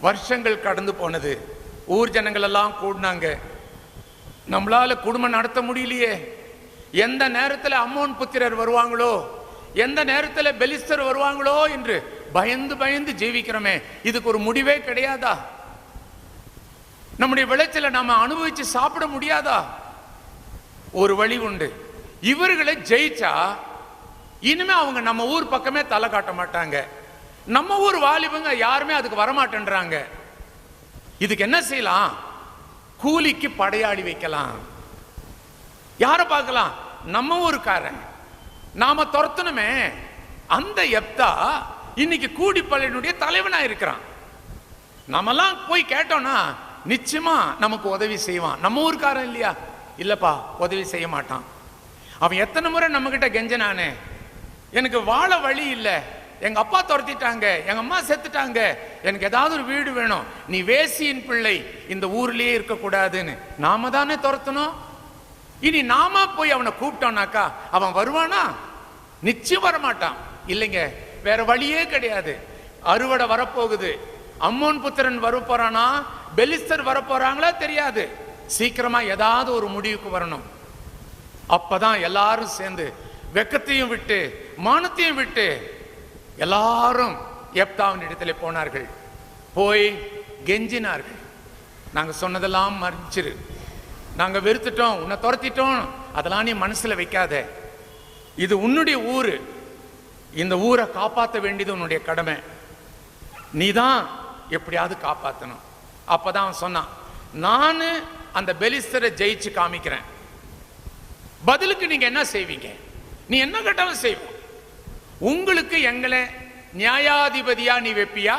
வருஷங்கள் கடந்து போனது. ஊர் ஜனங்கள் எல்லாம் கூடினாங்க. நம்மளால குடும்பம் நடத்த முடியலையே. எந்த நேரத்தில் அம்மோன் புத்திரர் வருவாங்களோ எந்த நேரத்தில் பெலிஸ்தர் வருவாங்களோ என்று பயந்து பயந்து ஜீவிக்கிறோமே இதுக்கு ஒரு முடிவே கிடையாதா? நம்முடைய விளைச்சலை நாம அனுபவிச்சு சாப்பிட முடியாதா? ஒரு வழி உண்டு. இவர்களை ஜெயிச்சா இனிமே அவங்க நம்ம ஊர் பக்கமே தலை காட்ட மாட்டாங்க. நம்ம ஊர் வாலிபங்க யாருமே அதுக்கு வரமாட்டேன்றாங்க. இதுக்கு என்ன செய்யலாம்? கூலிக்கு படையாடி வைக்கலாம். யாரை பார்க்கலாம்? நம்ம ஊருக்காரன் நாம துரத்தணுமே அந்த எப்தா இன்னைக்கு கூடிப்பள்ளியினுடைய தலைவனா இருக்கிறான். நம்மலாம் போய் கேட்டோம்னா நிச்சயமா நமக்கு உதவி செய்வான். நம்ம ஊருக்காரன் இல்லையா? இல்லப்பா உதவி செய்ய மாட்டான். அவன் எத்தனை முறை நம்ம கிட்ட கெஞ்சனானே? எனக்கு வாழ வழி இல்லை. எங்க அப்பா துரத்திட்டாங்க எங்க அம்மா செத்துட்டாங்க எனக்கு ஏதாவது ஒரு வீடு வேணும் நீ வேசியின் பிள்ளை இந்த ஊர்லயே இருக்கக்கூடாதுன்னு. நாம தானே துரத்தணும்? இனி நாம போய் அவனை கூப்பிட்டோம்னாக்கா அவன் வருவானா? நிச்சயம் வரமாட்டான். இல்லைங்க வேற வழியே கிடையாது. அறுவடை வரப்போகுது. அம்மோன் புத்திரன் வரப்போறானா? பெலிஸ்தர் வரப்போறாங்களா தெரியாது. சீக்கிரமா ஏதாவது ஒரு முடிவுக்கு வரணும். அப்பதான் எல்லாரும் சேர்ந்து வெக்கத்தையும் விட்டு மானத்தையும் விட்டு எல்லாரும் எப்தாவின் இடத்துல போனார்கள். போய் கெஞ்சினார்கள். நாங்கள் சொன்னதெல்லாம் மறைச்சிரு. நாங்கள் வெறுத்துட்டோம் உன்னை துரத்திட்டோம். அதெல்லாம் நீ மனசுல வைக்காத. இது உன்னுடைய ஊர். இந்த ஊரை காப்பாற்ற வேண்டியது உன்னுடைய கடமை. நீ தான் எப்படியாவது காப்பாற்றணும் அப்பதான் அவன் சொன்னான் நான் அந்த பெலிஸ்தரை ஜெயிச்சு காமிக்கிறேன். பதிலுக்கு நீங்க என்ன செய்வீங்க? நீ என்ன கேட்டாலும் செய்வோம் உங்களுக்கு எங்களை நியாயாதிபதியா நீ வைப்பியா?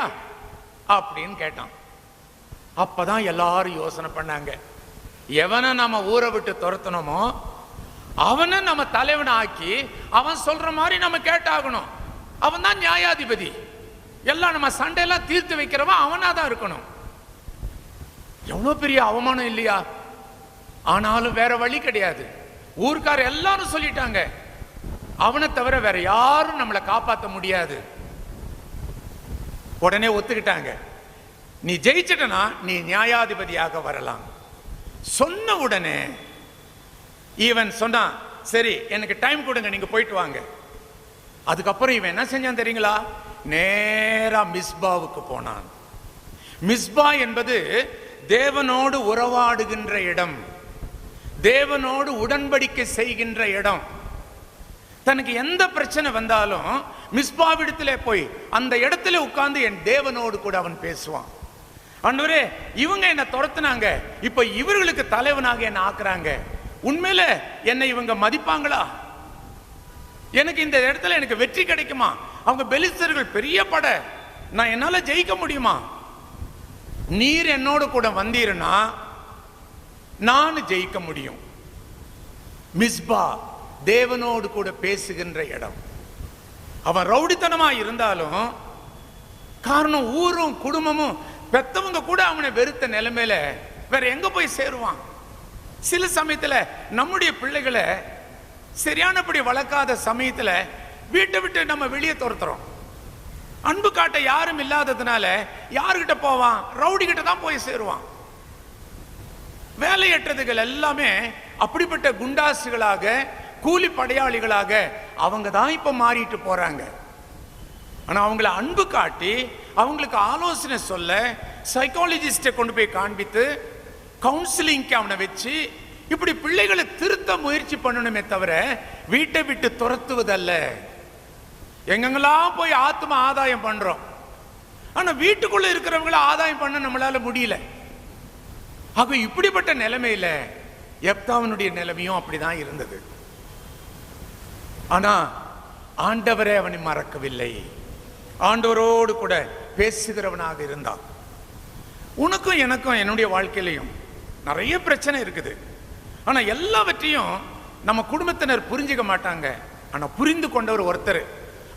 அப்படின்னு கேட்டான். அப்பதான் எல்லாரும் யோசனை பண்ணாங்க. எவனை நம்ம ஊரை விட்டு துரத்தணுமோ அவனை நம்ம தலைவனை ஆக்கி அவன் சொல்ற மாதிரி நம்ம கேட்டாகணும். அவன் தான் நியாயாதிபதி. எல்லாம் நம்ம சண்டையெல்லாம் தீர்த்து வைக்கிறவன் அவனா தான் இருக்கணும். எவ்வளோ பெரிய அவமானம் இல்லையா? ஆனாலும் வேற வழி கிடையாது. ஊர்க்கார எல்லாரும் சொல்லிட்டாங்க. அவனை தவிர வேற யாரும் நம்மளை காப்பாற்ற முடியாது. உடனே ஒத்துக்கிட்டாங்க. நீ ஜெயிச்சிட்டனா நீ நியாயாதிபதியாக வரலாம். சொன்ன உடனே இவன் சொன்னான் சரி எனக்கு டைம் கொடுங்க நீங்க போயிட்டு வாங்க. அதுக்கப்புறம் இவன் என்ன செஞ்சான் தெரியுங்களா? நேரா மிஸ்பாவுக்கு போனான். மிஸ்பா என்பது தேவனோடு உறவாடுகின்ற இடம். தேவனோடு உடன்படிக்கை செய்கின்ற இடம். தனக்கு எந்த பிரச்சனை வந்தாலும் மிஸ்பாவிடத்திலே போய் அந்த இடத்துல உட்கார்ந்து என் தேவனோடு கூட அவன் பேசுவான். ஆண்டவரே இவங்க என்னை துரத்துனாங்க. இப்போ இவர்களுக்கு தலைவனாக என்ன ஆக்குறாங்க. உண்மையில என்னை இவங்க மதிப்பாங்களா? எனக்கு இந்த இடத்துல எனக்கு வெற்றி கிடைக்குமா? அவங்க பெலிஸ்தர்கள் பெரிய பட. நான் என்னால ஜெயிக்க முடியுமா? நீர் என்னோடு கூட வந்தீருன்னா நான் ஜெயிக்க முடியும். மிஸ்பா தேவனோடு கூட பேசுகின்ற இடம். அவன் ரவுடித்தனமா இருந்தாலும் காரணம் ஊரும் குடும்பமும் பெத்தவங்க கூட அவனை வெறுத்த நிலைமையில வேற எங்க போய் சேருவான்? சில சமயத்துல நம்முடைய பிள்ளைகளை சரியானபடி வளர்க்காத சமயத்துல வீட்டை விட்டு நம்ம வெளியே துரத்துறோம். அன்பு காட்ட யாரும் இல்லாததுனால யாருகிட்ட போவான்? ரவுடி கிட்ட தான் போய் சேருவான். வேலையற்றதுகள் எல்லாமே அப்படிப்பட்ட குண்டாசுகளாக கூலி படையாளிகளாக அவங்க தான் இப்போ மாறிட்டு போறாங்க. ஆனால் அவங்கள அன்பு காட்டி அவங்களுக்கு ஆலோசனை சொல்ல சைக்காலஜிஸ்டை கொண்டு போய் காண்பித்து கவுன்சிலிங்க்கு அவனை வச்சு இப்படி பிள்ளைகளை திருத்த முயற்சி பண்ணணுமே தவிர வீட்டை விட்டு துரத்துவதல்ல. எங்கெங்கெல்லாம் போய் ஆத்ம ஆதாயம் பண்ணுறோம் ஆனால் வீட்டுக்குள்ளே இருக்கிறவங்கள ஆதாயம் பண்ண நம்மளால முடியல. ஆக இப்படிப்பட்ட நிலைமையில் எப்தாவனுடைய நிலைமையும் அப்படிதான் இருந்தது. ஆனா ஆண்டவரே அவனை மறக்கவில்லை. ஆண்டவரோடு கூட பேசுகிறவனாக இருந்தான். உனக்கும் எனக்கும் என்னுடைய வாழ்க்கையிலையும் நிறைய பிரச்சனை இருக்குது. ஆனா எல்லாவற்றையும் நம்ம குடும்பத்தினர் புரிஞ்சுக்க மாட்டாங்க. ஆனா புரிந்து கொண்டவர் ஒருத்தர்.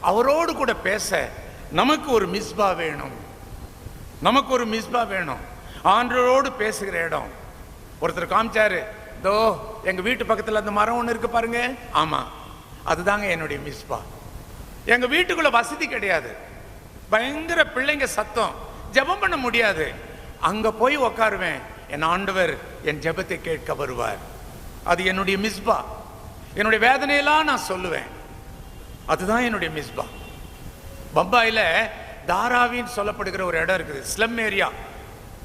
அவரோடு கூட பேச நமக்கு ஒரு மிஸ்பா வேணும். நமக்கு ஒரு மிஸ்பா வேணும். ஆண்டவரோடு பேசுகிற இடம். ஒருத்தர் காமிச்சாரு தோ எங்க வீட்டு பக்கத்துல அந்த மரம் ஒன்று இருக்கு பாருங்க. ஆமா. அதுதாங்க என்னுடைய மிஸ்பா. எங்கள் வீட்டுக்குள்ள வசதி கிடையாது. பயங்கர பிள்ளைங்க சத்தம். ஜெபம் பண்ண முடியாது. அங்கே போய் உட்காருவேன் என் ஆண்டவர் என் ஜெபத்தை கேட்க வருவார். அது என்னுடைய மிஸ்பா. என்னுடைய வேதனையெல்லாம் நான் சொல்லுவேன். அதுதான் என்னுடைய மிஸ்பா. பம்பாயில் தாராவின்னு சொல்லப்படுகிற ஒரு இடம் இருக்குது. Slum area.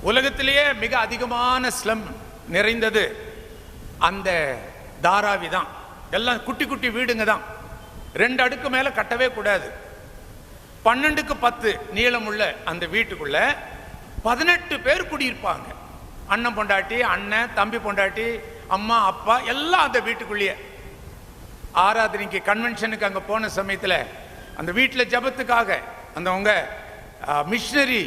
உலகத்திலேயே மிக அதிகமான ஸ்லம் நிறைந்தது அந்த தாராவி தான். எல்லாம் குட்டி குட்டி வீடுங்க தான் ரெண்டு அடுக்கு மேலே கட்டவே கூடாது. பன்னெண்டுக்கு பத்து நீளமுள்ள அந்த வீட்டுக்குள்ள பதினெட்டு பேர் குடியிருப்பாங்க. அண்ணன் பொண்டாட்டி அண்ணன் தம்பி பொண்டாட்டி அம்மா அப்பா எல்லாம் அந்த வீட்டுக்குள்ளேயே. ஆராதனைக்கு கன்வென்ஷனுக்கு அங்கே போன சமயத்தில் அந்த வீட்டில் ஜபத்துக்காக அந்த உங்க மிஷினரி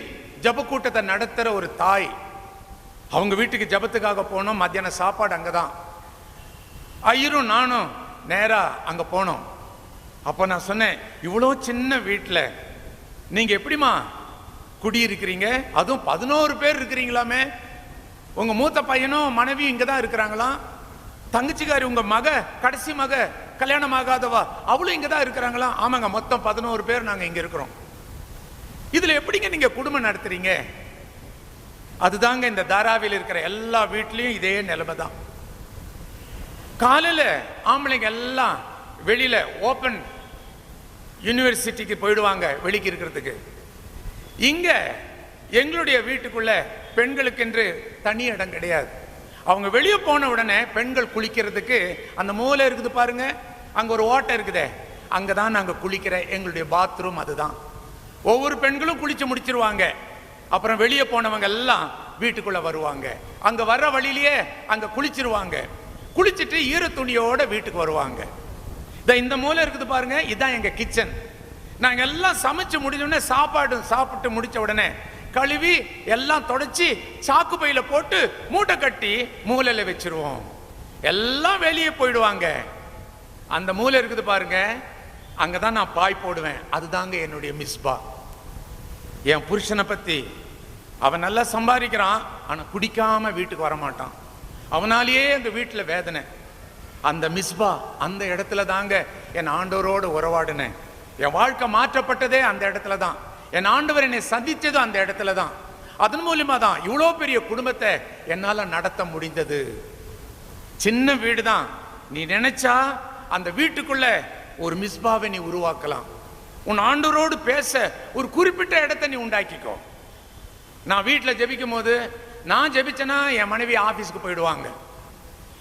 ஜப கூட்டத்தை நடத்துகிற ஒரு தாய். அவங்க வீட்டுக்கு ஜபத்துக்காக போனோம். மத்தியான சாப்பாடு அங்கே தான் ஐயரும் நானும் நேராக அங்கே போனோம். அப்போ நான் சொன்னேன் இவ்வளோ சின்ன வீட்டில் நீங்கள் எப்படிம்மா குடியிருக்கிறீங்க? அதுவும் பதினோரு பேர் இருக்கிறீங்களாமே. உங்கள் மூத்த பையனும் மனைவியும் இங்கே தான் இருக்கிறாங்களாம். தங்கச்சிக்காரி உங்கள் மக கடைசி மக கல்யாணம் ஆகாதவா அவளும் இங்கே தான் இருக்கிறாங்களா ஆமாங்க மொத்தம் பதினோரு பேர் நாங்கள் இங்கே இருக்கிறோம். இதில் எப்படிங்க நீங்கள் குடும்பம் நடத்துறீங்க? அதுதாங்க இந்த தாராவில் இருக்கிற எல்லா வீட்லேயும் இதே நிலைமை தான் காலையில் ஆம்பளைங்க எல்லாம் வெளியில் ஓப்பன் யூனிவர்சிட்டிக்கு போயிடுவாங்க வெளிக்கு இருக்கிறதுக்கு. இங்கே எங்களுடைய வீட்டுக்குள்ள பெண்களுக்கென்று தனி இடம் கிடையாது. அவங்க வெளியே போன உடனே பெண்கள் குளிக்கிறதுக்கு அந்த மூலை இருக்குது பாருங்க அங்கே ஒரு ஓட்டை இருக்குதே அங்கே தான் நாங்கள் குளிக்கிற எங்களுடைய பாத்ரூம் அதுதான். ஒவ்வொரு பெண்களும் குளிச்சு முடிச்சிருவாங்க. அப்புறம் வெளியே போனவங்க எல்லாம் வீட்டுக்குள்ளே வருவாங்க. அங்கே வர்ற வழியிலேயே அங்கே குளிச்சிருவாங்க. குளிச்சுட்டு ஈர துணியோட வீட்டுக்கு வருவாங்க. இதை இந்த மூலை இருக்குது பாருங்க இதுதான் எங்க கிச்சன் நாங்கள் எல்லாம் சமைச்சு முடிஞ்ச உடனே சாப்பாடு சாப்பிட்டு முடிச்ச உடனே கழுவி எல்லாம் தொடச்சி சாக்கு பையில போட்டு மூட்டை கட்டி மூலையில் வச்சிருவோம். எல்லாம் வெளியே போயிடுவாங்க. அந்த மூலை இருக்குது பாருங்க அங்கதான் நான் பாய் போடுவேன். அதுதாங்க என்னுடைய மிஸ்பா. என் புருஷனை பற்றி அவன் நல்லா சம்பாதிக்கிறான் ஆனால் குடிக்காமல் வீட்டுக்கு வர மாட்டான் அவனாலேயே அந்த வீட்டில் வேதனை. அந்த மிஸ்பா அந்த இடத்துல தாங்க என் ஆண்டவரோடு உறவாடினேன். என் வாழ்க்கை மாற்றப்பட்டதே அந்த இடத்துல தான். என் ஆண்டவர் என்னை சந்தித்ததும் அந்த இடத்துல தான். அதன் மூலியமா தான் இவ்வளோ பெரிய குடும்பத்தை என்னால் நடத்த முடிந்தது. சின்ன வீடு தான். நீ நினைச்சா அந்த வீட்டுக்குள்ள ஒரு மிஸ்பாவை நீ உருவாக்கலாம். உன் ஆண்டோரோடு பேச ஒரு குறிப்பிட்ட இடத்தை நீ உண்டாக்கிக்கோ. நான் வீட்டில் ஜெபிக்கும் போது நான் ஜெபிச்சேன்னா என் மனைவி ஆபீஸ்க்கு போயிடுவாங்க.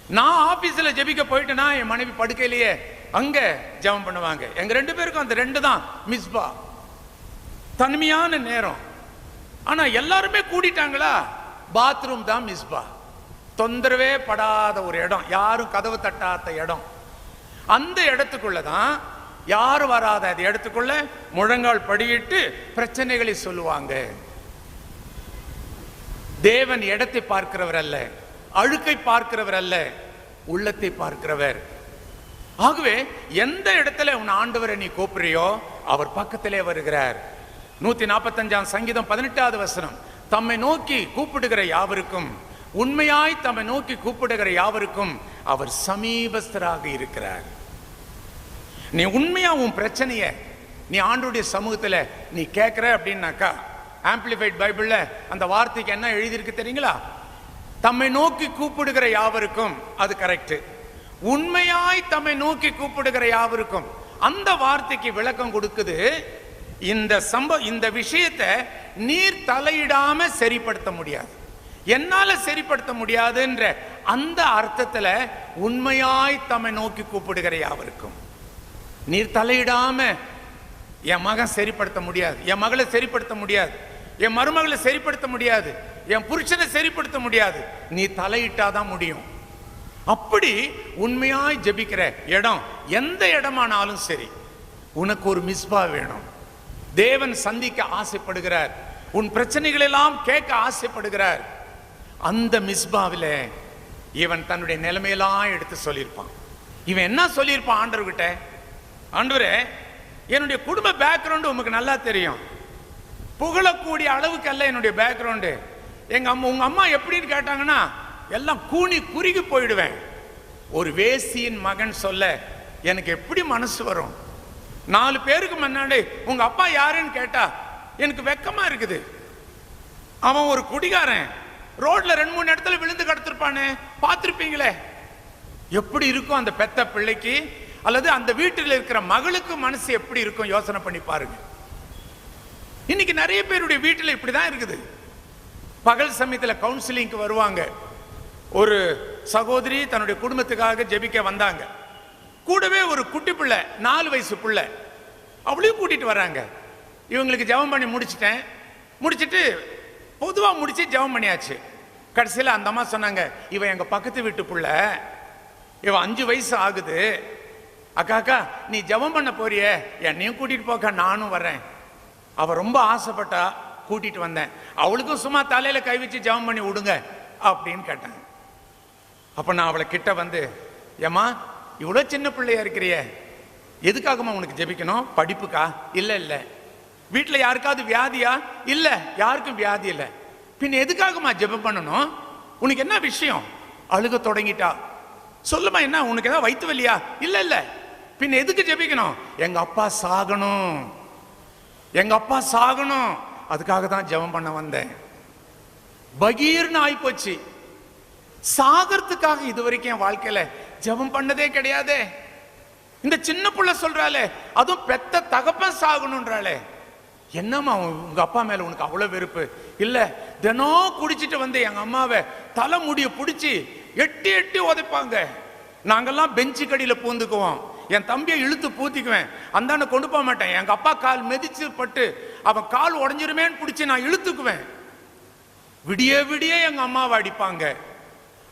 நான் ஆபீஸ்ல ஜெபிக்க போயிட்டேனா என் மனைவி படுக்கையிலேயே அங்க ஜெபம் பண்ணுவாங்க. எங்க ரெண்டு பேருக்கும் அந்த ரெண்டு தான் மிஸ்பா. தனிமையான நேரம். ஆனா எல்லாருமே கூடிட்டாங்களா? பாத்ரூம் தான் மிஸ்பா. தொந்தரவே படாத ஒரு இடம். யாரும் கதவு தட்டாத இடம். அந்த இடத்துக்குள்ள தான் யாரும் வராத. அந்த இடத்துக்குள்ள முழங்கால் படியிட்டு பிரச்சனைகளை சொல்லுவாங்க. தேவன் இடத்தை பார்க்கிறவர் அல்ல அழுக்கை பார்க்கிறவர் அல்ல உள்ளத்தை பார்க்கிறவர். ஆகவே எந்த இடத்துல உன் ஆண்டவரை நீ கூப்பிடுறியோ அவர் பக்கத்திலே வருகிறார். நூத்தி நாற்பத்தஞ்சாம் சங்கீதம் பதினெட்டாவது வசனம் தம்மை நோக்கி கூப்பிடுகிற யாவருக்கும் உண்மையாய் தம்மை நோக்கி கூப்பிடுகிற யாவருக்கும் அவர் சமீபஸ்தராக இருக்கிறார். நீ உண்மையா உன் பிரச்சனைய நீ ஆண்டுடைய சமூகத்தில் நீ கேட்குற அப்படின்னாக்கா ஆம்பிளிஃபைட் பைபிளில் அந்த வார்த்தைக்கு என்ன எழுதியிருக்கு தெரியுங்களா? தம்மை நோக்கி கூப்பிடுகிற யாவருக்கும் அது கரெக்டு உண்மையாய் தம்மை நோக்கி கூப்பிடுகிற யாவருக்கும் அந்த வார்த்தைக்கு விளக்கம் கொடுக்குது இந்த சம்பவம் இந்த விஷயத்தை நீர் தலையிடாம சரிப்படுத்த முடியாது. என்னால சரிப்படுத்த முடியாதுன்ற அந்த அர்த்தத்தில் உண்மையாய் தம்மை நோக்கி கூப்பிடுகிற யாவருக்கும். நீர் தலையிடாம என் மகன் சரிப்படுத்த முடியாது என் மகளை சரிப்படுத்த முடியாது. என் மருமகளை சரிப்படுத்த முடியாது. என் புருஷனை சரிப்படுத்த முடியாது. நீ தலையிட்டாதான் முடியும். அப்படி உண்மையாய் ஜெபிக்கிற இடம் எந்த இடமானாலும் சரி உனக்கு ஒரு மிஸ்பா வேணும். தேவன் சந்திக்க ஆசைப்படுகிறார். உன் பிரச்சனைகள் எல்லாம் கேட்க ஆசைப்படுகிறார். அந்த மிஸ்பாவில் இவன் தன்னுடைய நிலைமையெல்லாம் எடுத்து சொல்லியிருப்பான். இவன் என்ன சொல்லியிருப்பான் ஆண்டவர்கிட்ட? ஆண்டவரே என்னுடைய குடும்ப பேக்ரவுண்டு உமக்கு நல்லா தெரியும். புகழக்கூடிய அளவுக்கு அல்ல என்னுடைய பேக்ரவுண்டு எங்க அம்மா உங்க அம்மா எப்படின்னு கேட்டாங்கன்னா எல்லாம் கூனி குறுகி போயிடுவேன். ஒரு வேசியின் மகன் சொல்ல எனக்கு எப்படி மனசு வரும்? நாலு பேருக்கு முன்னாடி உங்க அப்பா யாருன்னு கேட்டா எனக்கு வெக்கமா இருக்குது. அவன் ஒரு குடிகாரன். ரோட்ல ரெண்டு மூணு இடத்துல விழுந்து கிடத்திருப்பானே. பார்த்துருப்பீங்களே? எப்படி இருக்கும் அந்த பெத்த பிள்ளைக்கு? அல்லது அந்த வீட்டில் இருக்கிற மகளுக்கு மனசு எப்படி இருக்கும்? யோசனை பண்ணி பாருங்க. இன்னைக்கு நிறைய பேருடைய வீட்டில் இப்படிதான் இருக்குது. பகல் சமயத்தில் கவுன்சிலிங்க்கு வருவாங்க. ஒரு சகோதரி தன்னுடைய குடும்பத்துக்காக ஜெபிக்க வந்தாங்க. கூடவே ஒரு குட்டி பிள்ளை நாலு வயசு பிள்ளை. அவளையும் கூட்டிட்டு வராங்க இவங்களுக்கு ஜெபம் பண்ணி முடிச்சிட்டேன். முடிச்சிட்டு பொதுவாக முடிச்சு ஜெபம் பண்ணியாச்சு. கடைசியில் அந்த அம்மா சொன்னாங்க இவன் எங்கள் பக்கத்து வீட்டு புள்ள. இவன் அஞ்சு வயசு ஆகுது. அக்கா அக்கா நீ ஜெபம் பண்ண போறிய. என்னையும் கூட்டிட்டு போக்கா நானும் வரேன் அவ ரொம்ப ஆசைப்பட்டா கூட்டிட்டு வந்தேன். அவளுக்கும் சும்மா தலையில கை வச்சு ஜெபம் பண்ணி விடுங்க அப்படின்னு கேட்டேன் அப்ப நான் அவளை கிட்ட வந்து ஏம்மா இவ்வளோ சின்ன பிள்ளையா இருக்கிறியே. எதுக்காகம்மா உனக்கு ஜெபிக்கணும்? படிப்புக்கா? இல்லை இல்லை. வீட்டில் யாருக்காவது வியாதியா? இல்லை யாருக்கும் வியாதி இல்லை. பின் எதுக்காகம்மா ஜெபம் பண்ணணும்? உனக்கு என்ன விஷயம்? அழுக தொடங்கிட்டா. சொல்லுமா என்ன? உனக்கு ஏதாவது வயிற்று வலியா இல்லை இல்லை. பின் எதுக்கு ஜெபிக்கணும்? எங்கள் அப்பா சாகணும். எங்க அப்பா சாகணும். அதுக்காக தான் ஜெபம் பண்ண வந்தேன். பகீர்னு ஆயிப்போச்சு. சாகிறதுக்காக இது வரைக்கும் என் வாழ்க்கையில ஜெபம் பண்ணதே கிடையாதே. இந்த சின்ன புள்ள சொல்றாளே அதுவும் பெத்த தகப்பன் சாகணும்ன்றாளே. என்னம்மா உங்க அப்பா மேல உனக்கு அவ்வளவு வெறுப்பு? இல்ல தினம் குடிச்சிட்டு வந்து எங்க அம்மாவை தலை முடிய பிடிச்சி எட்டி எட்டி உதைப்பாங்க. நாங்கெல்லாம் பெஞ்சு கடியில பூந்துக்குவோம். என் தம்பியை இழுத்து பூத்திக்குவேன். அந்தாண்ட கொண்டு போக மாட்டேன். எங்க அப்பா கால் மெதிச்சு பட்டு அவன் கால் உடஞ்சிருமேன்னு பிடிச்சி நான் இழுத்துக்குவேன். விடிய விடிய எங்க அம்மாவை அடிப்பாங்க.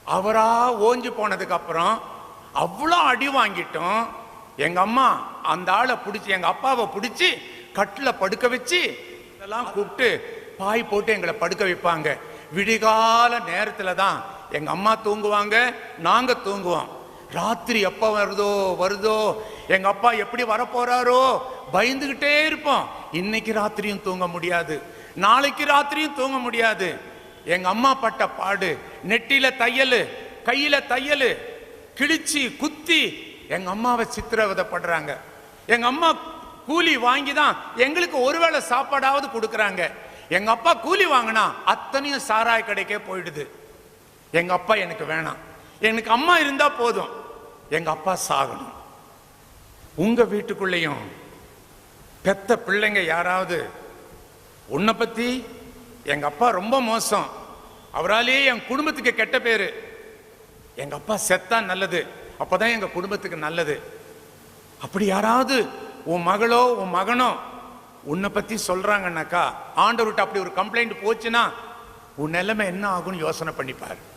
அவரா ஓஞ்சு போனதுக்கு அப்புறம் அவ்வளோ அடி வாங்கிட்டோம். எங்க அம்மா அந்த ஆளை பிடிச்சி எங்க அப்பாவை பிடிச்சி கட்டில் படுக்க வச்சு இதெல்லாம் கூப்பிட்டு பாய் போட்டு எங்களை படுக்க வைப்பாங்க. விடிகால நேரத்தில் தான் எங்கள் அம்மா தூங்குவாங்க நாங்கள் தூங்குவோம். ராத்திரி எப்போ வருதோ வருதோ எங்கள் அப்பா எப்படி வரப்போகிறாரோ பயந்துக்கிட்டே இருப்போம். இன்னைக்கு ராத்திரியும் தூங்க முடியாது. நாளைக்கு ராத்திரியும் தூங்க முடியாது. எங்கள் அம்மா பட்ட பாடு நெட்டியில் தையல் கையில் தையல் கிழிச்சு குத்தி எங்கள் அம்மாவை சித்திரவதைப்படுறாங்க. எங்கள் அம்மா கூலி வாங்கி தான் எங்களுக்கு ஒருவேளை சாப்பாடாவது கொடுக்குறாங்க. எங்கள் அப்பா கூலி வாங்கினா அத்தனையும் சாராய கடைக்கே போயிடுது. எங்கள் அப்பா எனக்கு வேணாம். எனக்கு அம்மா இருந்தால் போதும். எங்க அப்பா சாகணும். உங்க வீட்டுக்குள்ளேயும் பெத்த பிள்ளைங்க யாராவது உன்னை பத்தி எங்க அப்பா ரொம்ப மோசம். அவராலேயே என் குடும்பத்துக்கு கெட்ட பேரு. எங்க அப்பா செத்தா நல்லது. அப்பதான் எங்க குடும்பத்துக்கு நல்லது. அப்படி யாராவது உன் மகளோ உன் மகனோ உன்னை பத்தி சொல்றாங்கன்னாக்கா ஆண்டவர்கிட்ட அப்படி ஒரு கம்ப்ளைண்ட் போச்சுன்னா உன் நிலைமை என்ன ஆகும்னு யோசனை பண்ணிப்பாரு.